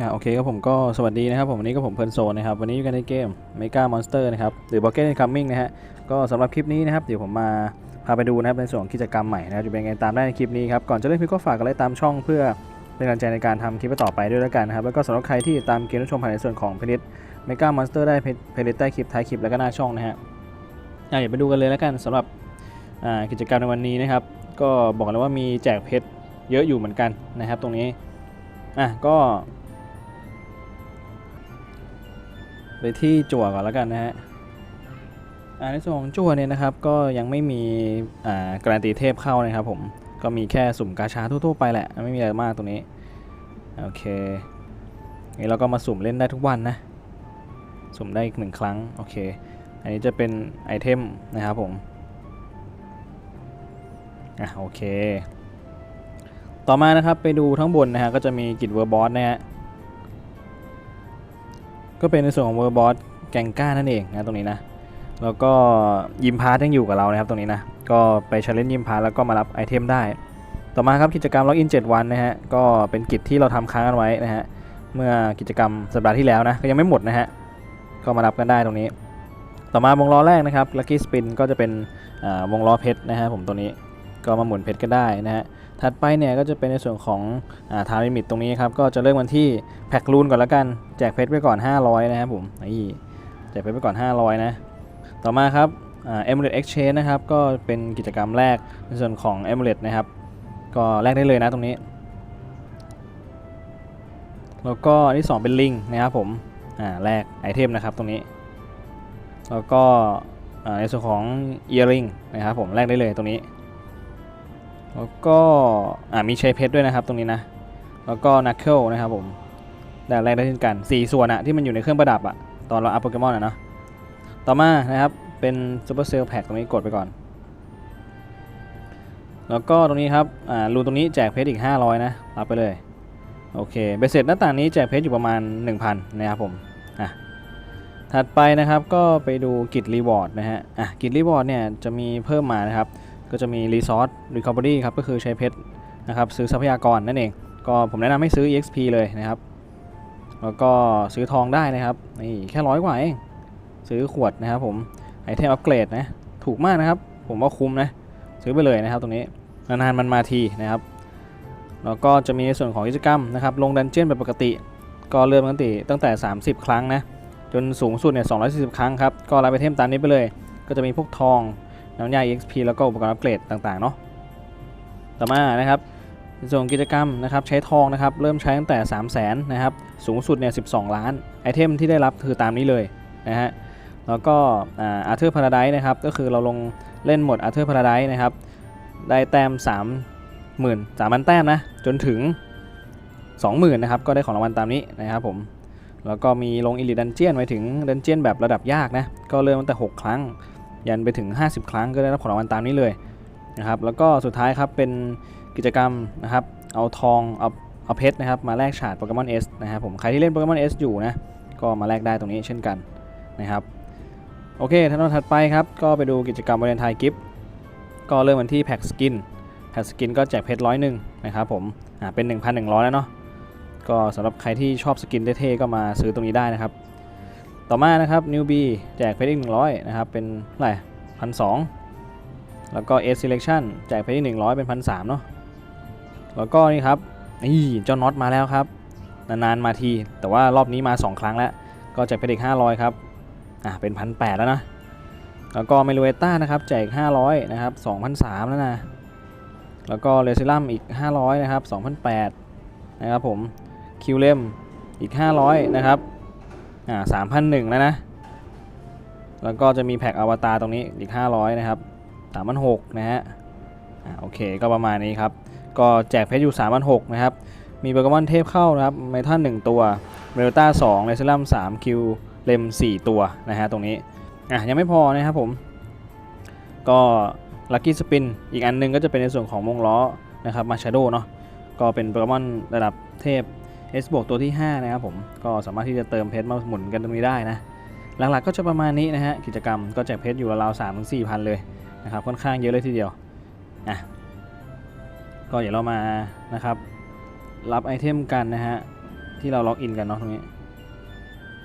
อ่าโอเคครับผมก็สวัสดีนะครับผมวันนี้ก็ผมเพลินโซนนะครับวันนี้อยู่กันในเกม Mega Monster นะครับหรือ Pocket Coming นะฮะก็สำหรับคลิปนี้นะครับเดี๋ยวผมมาพาไปดูนะครับในส่วนกิจกรรมใหม่นะครับจะเป็นไงตามได้ในคลิปนี้ครับก่อนจะเล่นพี่ก็ฝากกันไลค์ตามช่องเพื่อเป็นกำลังใจในการทำคลิปต่อไปด้วยแล้วกันนะครับแล้วก็สำหรับใครที่ตามเกมรับชมผ่านในส่วนของเพลิต Mega Monster ได้เพลิตใต้คลิปท้ายคลิปแล้วก็หน้าช่องนะฮะอะเดี๋ยวไปดูกันเลยแล้วกันสำหรับอ่ากิจกรรมในวันนี้นะครับก็บอกเลยว่ามีแจกเพชรเยอะอยู่เหมือนกันนะครับตรงนี้อะก็ ไปที่จั่วก่อนแล้วกันนะฮะอ่าในส่วนของจั่วเนี่ยนะครับก็ยังไม่มีการันตีเทพเข้านะครับผมก็มีแค่สุ่มกาชาทั่วๆไปแหละไม่มีอะไรมากตรงนี้โอเคนี่เราก็มาสุ่มเล่นได้ทุกวันนะสุ่มได้อีกหนึ่งครั้งโอเคอันนี้จะเป็นไอเทมนะครับผมอะโอเค ต่อมานะครับไปดูทั้งบนนะฮะก็จะมีกิจเวอร์บอสนะฮะ ก็เป็นในส่วนของเวอร์บอสแกงก้านั่นเองนะตรงนี้นะ แล้วก็ยิมพาร์ทยังอยู่กับเรานะครับตรงนี้นะ ก็ไปชาเลนจ์ยิมพาร์ทแล้วก็มารับไอเทมได้ ต่อมาครับกิจกรรมล็อกอิน 7 วันนะฮะ ก็เป็นกิจที่เราทำค้างกันไว้นะฮะ เมื่อกิจกรรมสัปดาห์ที่แล้วนะ ก็ยังไม่หมดนะฮะ ก็มารับกันได้ตรงนี้ ต่อมาวงล้อแรกนะครับ Lucky Spin ก็จะเป็นวงล้อเพชรนะฮะผมตัวนี้ ก็มาหมุนเพชรก็ได้นะฮะ ถัดไปเนี่ยก็จะเป็นในส่วนของทาร์ลิมิตตรงนี้ครับ ก็จะเริ่มกันที่แพ็คลูนก่อนแล้วกัน แจกเพชรไปก่อน 500 นะครับผมนี่แจกเพชรไปก่อน 500 นะ ต่อมาครับเอมเลตเอ็กชแนนะครับ ก็เป็นกิจกรรมแรกในส่วนของเอมเลตนะครับ ก็แลกได้เลยนะตรงนี้ แล้วก็อันที่ 2 เป็นลิงนะครับผมอ่าแลกไอเทมนะครับตรงนี้ แล้วก็ในส่วนของเอียริงนะครับผมแลกได้เลยตรงนี้ แล้วก็อ่ามีใช้เพชรด้วยนะครับตรงนี้นะ แล้วก็นักเกิลนะครับผมได้แรกได้เช่นกัน 4 ส่วนอะที่มันอยู่ในเครื่องประดับอะตอนเราอัพโปเกมอนอะเนาะต่อมานะครับเป็นซูเปอร์เซลแพ็กตรงนี้กดไปก่อน แล้วก็ตรงนี้ครับอ่ารูตรงนี้แจกเพชรอีก 500 นะ รับไปเลย โอเคเบสเสร็จหน้าต่างนี้แจกเพชรอยู่ประมาณ 1,000 นะครับผมอะถัดไปนะครับก็ไปดูกิจรีวอร์ดนะฮะอะกิจรีวอร์ดเนี่ยจะมีเพิ่มมานะครับ ก็จะมี Resource Recovery ครับก็คือใช้เพชรนะครับซื้อทรัพยากรนั่นเอง ก็ผมแนะนำให้ซื้อ EXP เลยนะครับ แล้วก็ซื้อทองได้นะครับนี่แค่ร้อยกว่าเองซื้อขวดนะครับผมไอเทมอัปเกรดนะถูกมากนะครับ ผมว่าคุ้มนะซื้อไปเลยนะครับตรงนี้นานๆมันมาทีนะครับแล้วก็จะมีในส่วนของกิจกรรมนะครับลงดันเจี้ยนแบบปกติ ก็เริ่มตั้งแต่ตั้งแต่ 30 ครั้งนะจนสูงสุดเนี่ย240 ครั้งครับก็รับไอเทมตามนี้ไปเลย ก็จะมีพวกทอง น้ำยา EXP แล้วก็อุปกรณ์อัปเกรดต่างๆเนาะต่อมานะครับในส่วนกิจกรรมนะครับใช้ทองนะครับเริ่มใช้ตั้งแต่ 3 0 0 0 0นนะครับสูงสุดเนี่ย12 ล้านไอเทมที่ได้รับคือตามนี้เลยนะฮะแล้วก็อาร์เธอร์พาราไดนะครับก็คือเราลงเล่นหมดอาร์เธอร์พาราไดนะครับได้แต้ม 3 0 0 0 0 3มันแต้มนะจนถึง 20,000นะครับก็ได้ของรางวัลตามนี้นะครับผมแล้วก็มีลงอิลิดันเจียนไปถึงดันเจียนแบบระดับยากนะก็เริ่มตั้งแต่ 6 ครั้ง ยันไปถึง 50 ครั้งก็ได้รับของรางวัลตามนี้เลยนะครับแล้วก็สุดท้ายครับเป็นกิจกรรมนะครับเอาทองเอาเอาเพชรนะครับมาแลกฉาดโปเกมอน S นะครับผมใครที่เล่นโปเกมอน S อยู่นะก็มาแลกได้ตรงนี้เช่นกันนะครับโอเคท่านถัดไปครับ ก็ไปดูกิจกรรมวาเลนไทน์กิฟต์ก็เริ่มกันที่แพ็กสกินแพ็กสกินก็แจกเพชรร้อยหนึ่งนะครับผมอ่าเป็น 1,100 แล้วเนาะก็สำหรับใครที่ชอบสกินเท่ๆก็มาซื้อตรงนี้ได้นะครับ ต่อมานะครับ Newbie แจกเพชรอีก100 นะครับ เป็นเท่าไหร่พันสแล้วก็ S Selection แจกเพชรอีก100 เป็นพันสเนาะแล้วก็นี่ครับนี่เจ้าน็อตมาแล้วครับ นานๆมาที แต่ว่ารอบนี้มา 2 ครั้งแล้ว ก็แจกเพชรอีก500 ครับอะเป็นพันแแล้วนะแล้วก็เมลูเอต้านะครับแจก 500 นะครับ 2,003แล้วนะ แล้วก็เรซิลัมอีก 500 นะครับ 2,008 นะครับผม คิวเลมอีก 500 นะครับ อ่า3,001แล้วนะ แล้วก็จะมีแพ็กอวตารตรงนี้อีก 500 นะครับ3,006นะฮะอ่าโอเคก็ประมาณนี้ครับ ก็แจกเพชรอยู่3,006นะครับ มีโปเกมอนเทพเข้านะครับเมทัล1ตัวเมลต้า2เรซลัม3คิวเลม4ตัวนะฮะตรงนี้อะยังไม่พอนะครับผม ก็ลัคกี้สปินอีกอันหนึงก็จะเป็นในส่วนของวงล้อนะครับมาชาโดเนาะก็เป็นโปเกมอนระดับเทพ S บวกตัวที่ 5 นะครับผม ก็สามารถที่จะเติมเพชรมาหมุนกันตรงนี้ได้นะ หลักๆก็จะประมาณนี้นะฮะ กิจกรรมก็แจกเพชรอยู่ราวสามถึงสี่พันเลยนะครับ ค่อนข้างเยอะเลยทีเดียวอะก็เดี๋ยวเรามานะครับ รับไอเทมกันนะฮะ ที่เราล็อกอินกันเนาะตรงนี้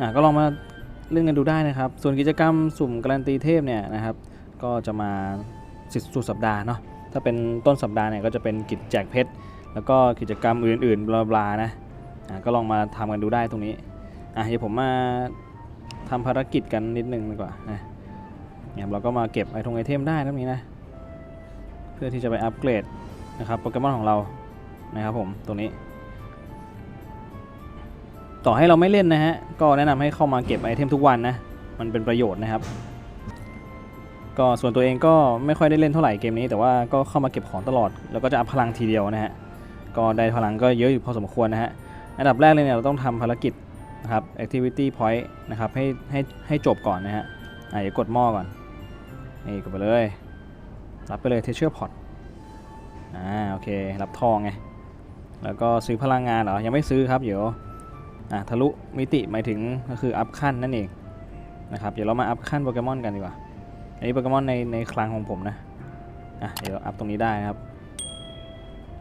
อะก็ลองมาเล่นกันดูได้นะครับ ส่วนกิจกรรมสุ่มการันตีเทพเนี่ยนะครับ ก็จะมาสิสุดสัปดาห์เนาะ ถ้าเป็นต้นสัปดาห์เนี่ยก็จะเป็นกิจแจกเพชร แล้วก็กิจกรรมอื่นๆบลาๆนะ ก็ลองมาทำกันดูได้ตรงนี้อะเดี๋ยวผมมาทำภารกิจกันนิดนึงดีกว่านะเนี่ยเราก็มาเก็บไอทงไอเทมได้ตรงนี้นะ เพื่อที่จะไปอัปเกรดนะครับโปเกมอนของเรานะครับผมตรงนี้ ต่อให้เราไม่เล่นนะฮะ ก็แนะนำให้เข้ามาเก็บไอเทมทุกวันนะ มันเป็นประโยชน์นะครับ ก็ส่วนตัวเองก็ไม่ค่อยได้เล่นเท่าไหร่เกมนี้ แต่ว่าก็เข้ามาเก็บของตลอด แล้วก็จะอัพพลังทีเดียวนะฮะ ก็ได้พลังก็เยอะอยู่พอสมควรนะฮะ อันดับแรกเลยเนี่ยเราต้องทำภารกิจนะครับ activity point นะครับให้ให้ให้จบก่อนนะฮะอะเดี๋ยวกดหม้อก่อนนี่กดไปเลย รับไปเลย treasure pot อ่าโอเค รับทองไง แล้วก็ซื้อพลังงานเหรอ ยังไม่ซื้อครับเดี๋ยวอะทะลุมิติหมายถึงก็คืออัพขั้นนั่นเองนะครับเดี๋ยวเรามาอัพขั้นโปเกมอนกันดีกว่า อันนี้โปเกมอนในในคลังของผมนะอะเดี๋ยวอัพตรงนี้ได้นะครับ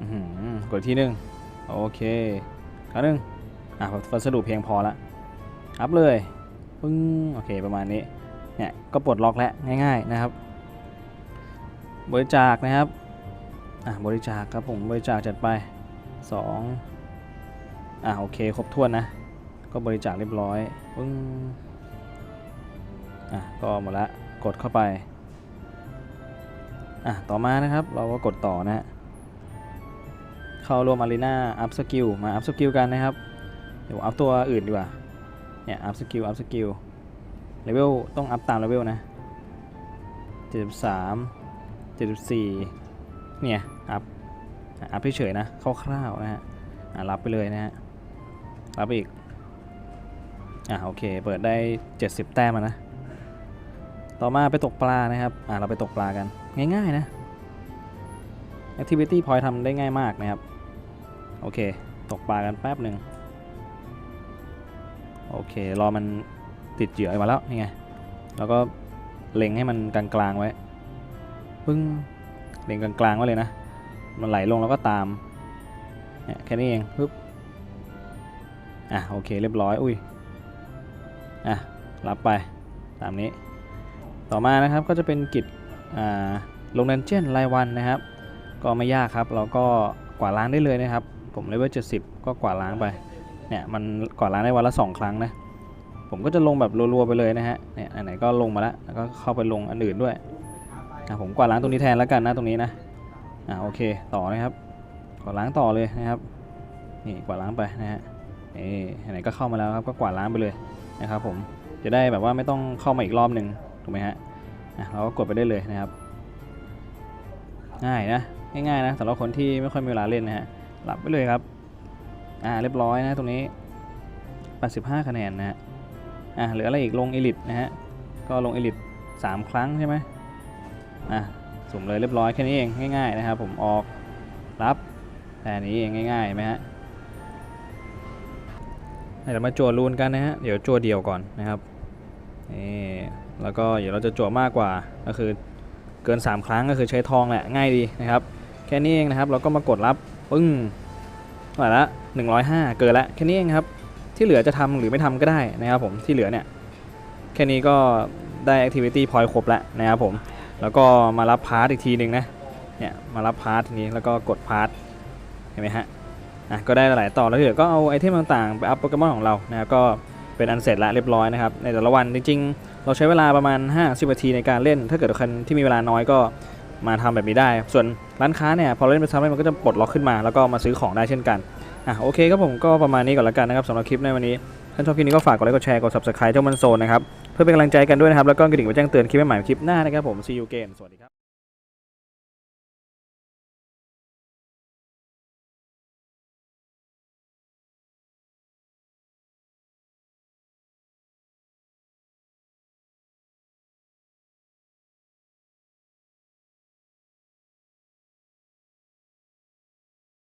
อื้อหือกดที่หนึ่งโอเค ครั้งหนึ่งอะวัสดุเพียงพอละอัพเลยปึ้งโอเคประมาณนี้ เนี่ยก็ปลดล็อกแล้วง่าย ๆนะครับ บริจาคนะครับอะบริจาคครับผมบริจาคจัดไปสองอะโอเคครบถ้วนนะ ก็บริจาคเรียบร้อยปึ้งอะก็หมดละกดเข้าไปอะต่อมานะครับเราก็กดต่อนะฮะ เข้าร่วมอารีนาอัพสกิลมาอัพสกิลกันนะครับ เดี๋ยวอัพตัวอื่นดีกว่า เนี่ยอัพสกิลอัพสกิลเลเวลต้องอัพตามเลเวลนะ 73 74 เนี่ย อัพ อัพเฉยๆนะคร่าวๆนะฮะรับไปเลยนะฮะ รับอีก อะโอเค เปิดได้ 70 แต้มแล้วนะ ต่อมาไปตกปลานะครับ อะเราไปตกปลากัน ง่ายๆนะ activity point ทำได้ง่ายมากนะครับ โอเค ตกปลากันแป๊บหนึ่งโอเค รอมันติดเหยื่อมาแล้ว นี่ไง แล้วก็เล็งให้มันกลางๆไว้ ปึ้ง เล็งกลางๆไว้เลยนะ มันไหลลงแล้วก็ตาม เนี่ยแค่นี้เองปึ๊บ อะ โอเค เรียบร้อย อุ้ย อะ รับไป ตามนี้ ต่อมานะครับก็จะเป็นกิจ อ่า ลงดันเจียนรายวันนะครับ ก็ไม่ยากครับ เราก็กวาดล้างได้เลยนะครับ ผมเลเวล70ก็กวาดล้างไป เนี่ยมันกวาดล้างได้วันละ2ครั้งนะ ผมก็จะลงแบบรัวๆไปเลยนะฮะ เนี่ยไหนก็ลงมาแล้วแล้วก็เข้าไปลงอันอื่นด้วยอะผมกวาดล้างตรงนี้แทนแล้วกันนะตรงนี้นะ อ่าโอเคต่อนะครับ กวาดล้างต่อเลยนะครับ นี่กวาดล้างไปนะฮะ นี่อันไหนก็เข้ามาแล้วครับก็กวาดล้างไปเลยนะครับผม จะได้แบบว่าไม่ต้องเข้ามาอีกรอบหนึ่งถูกไหมฮะ อะเราก็กดไปได้เลยนะครับ ง่ายนะ ง่ายๆนะสำหรับคนที่ไม่ค่อยมีเวลาเล่นนะฮะ หลับไปเลยครับ อ่า เรียบร้อยนะตรงนี้ 85 คะแนนนะฮะ อะเหลืออะไรอีกลงเอลิทนะฮะ ก็ลงเอลิท3ครั้งใช่ไหมอะสุ่มเลยเรียบร้อยแค่นี้เองง่ายๆนะครับ ผมออกรับแค่นี้เองง่ายๆไหมฮะเดี๋ยวมาจั่วรูนกันนะฮะ เดี๋ยวจั่วเดียวก่อนนะครับ นี่ แล้วก็เดี๋ยวเราจะจั่วมากกว่า ก็คือเกิน 3 ครั้งก็คือใช้ทองแหละ ง่ายดีนะครับ แค่นี้เองนะครับ เราก็มากดรับ ปึ้งเท่าไหร่ละ105 เกินละแค่นี้เองครับ ที่เหลือจะทำหรือไม่ทำก็ได้นะครับผมที่เหลือเนี่ยแค่นี้ก็ได้ activity point ครบแล้วนะครับผม แล้วก็มารับพาร์ทอีกทีหนึ่งนะเนี่ยมารับพาร์ททีนี้แล้วก็กดพาร์ทเห็นไหมฮะอะก็ได้หลายต่อแล้วที่เหลือก็เอาไอเทมต่างๆ ไปอัพโปเกมอนของเรานะครับก็เป็นอันเสร็จละเรียบร้อยนะครับในแต่ละวันจริง ๆ เราใช้เวลาประมาณ 50นาทีในการเล่น ถ้าเกิดคนที่มีเวลาน้อยก็ มาทำแบบนี้ได้ ส่วนร้านค้าเนี่ยพอเล่นไปซ้ำมันก็จะปลดล็อกขึ้นมา แล้วก็มาซื้อของได้เช่นกันอะโอเคครับผมก็ประมาณนี้ก่อนละกันนะครับสำหรับคลิปในวันนี้ถ้าชอบคลิปนี้ก็ฝากกดไลค์กดแชร์กด subscribe เจ้ามันโซนนะครับเพื่อเป็นกำลังใจกันด้วยนะครับแล้วก็กระดิ่งไว้แจ้งเตือนคลิปใหม่ๆคลิปหน้านะครับผม see you again สวัสดีครับ